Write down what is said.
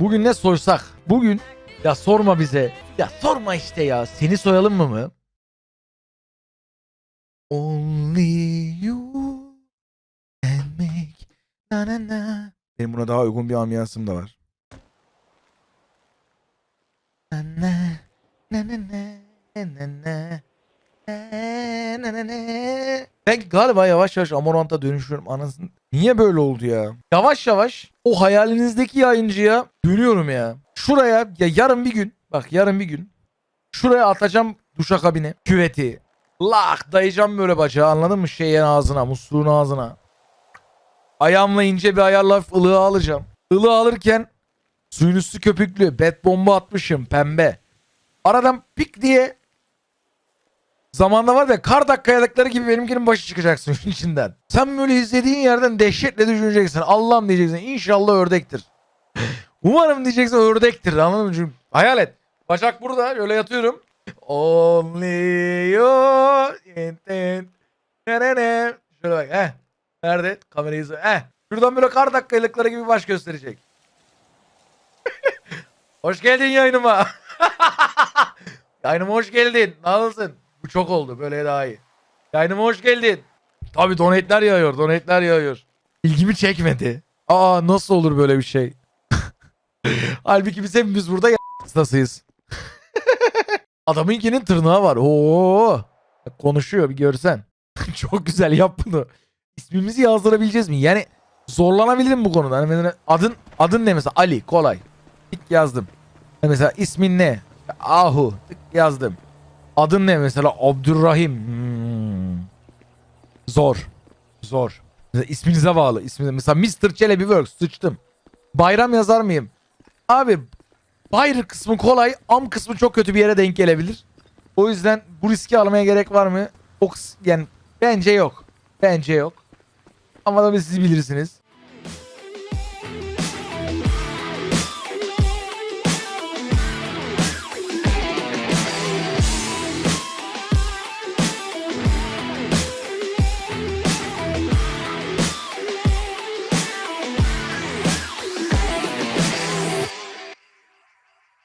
Bugün ne soysak? Bugün ya sorma bize. Ya sorma işte ya. Seni soyalım mı mı? Only you can make na na na. Benim buna daha uygun bir ambiyansım da var. Na na na na na na na. Na, na, na. Ben galiba yavaş yavaş Amorant'a dönüşüyorum anasını. Niye böyle oldu ya? Yavaş yavaş o hayalinizdeki yayıncıya dönüyorum ya. Şuraya ya yarın bir gün bak yarın bir gün şuraya atacağım duşakabini küveti. Lak dayayacağım böyle bacağı anladın mı şeyin ağzına musluğun ağzına. Ayağımla ince bir ayarla ılığı alacağım. Ilığı alırken suyun üstü köpüklü bet bomba atmışım pembe. Aradan pik diye Zamanda var ya kar dakikayalıkları gibi benimkinin başı çıkacak içinden. Sen böyle izlediğin yerden dehşetle düşüneceksin. Allah'ım diyeceksin. İnşallah ördektir. Umarım diyeceksin ördektir. Anladın mı? Çünkü hayal et. Bacak burada. Öyle yatıyorum. Only you. Şöyle bak. Heh. Nerede? Kamerayı izle. Heh. Şuradan böyle kar dakikayalıkları gibi baş gösterecek. hoş geldin yayınıma. yayınıma hoş geldin. Nasılsın? Çok oldu. Böyle daha iyi. Yayınıma hoş geldin. Tabii donetler yağıyor. Donetler yağıyor. İlgimi çekmedi. Aa nasıl olur böyle bir şey? Halbuki biz hepimiz burada hastasıyız. Adamınkinin tırnağı var. Oo. Konuşuyor bir görsen. çok güzel yap bunu. İsmimizi yazdırabileceğiz mi? Yani zorlanabilirim bu konuda. Hani adın adın ne mesela? Ali kolay. Tık yazdım. Hani mesela ismin ne? Ahu tık yazdım. Adın ne mesela? Abdurrahim. Hmm. Zor. Zor. Mesela isminize bağlı. İsminize. Mesela Mr. Çelebi Works. Sıçtım. Bayram yazar mıyım? Abi Bayır kısmı kolay. Am kısmı çok kötü bir yere denk gelebilir. O yüzden bu riski almaya gerek var mı? O yani bence yok. Bence yok. Ama tabii siz bilirsiniz.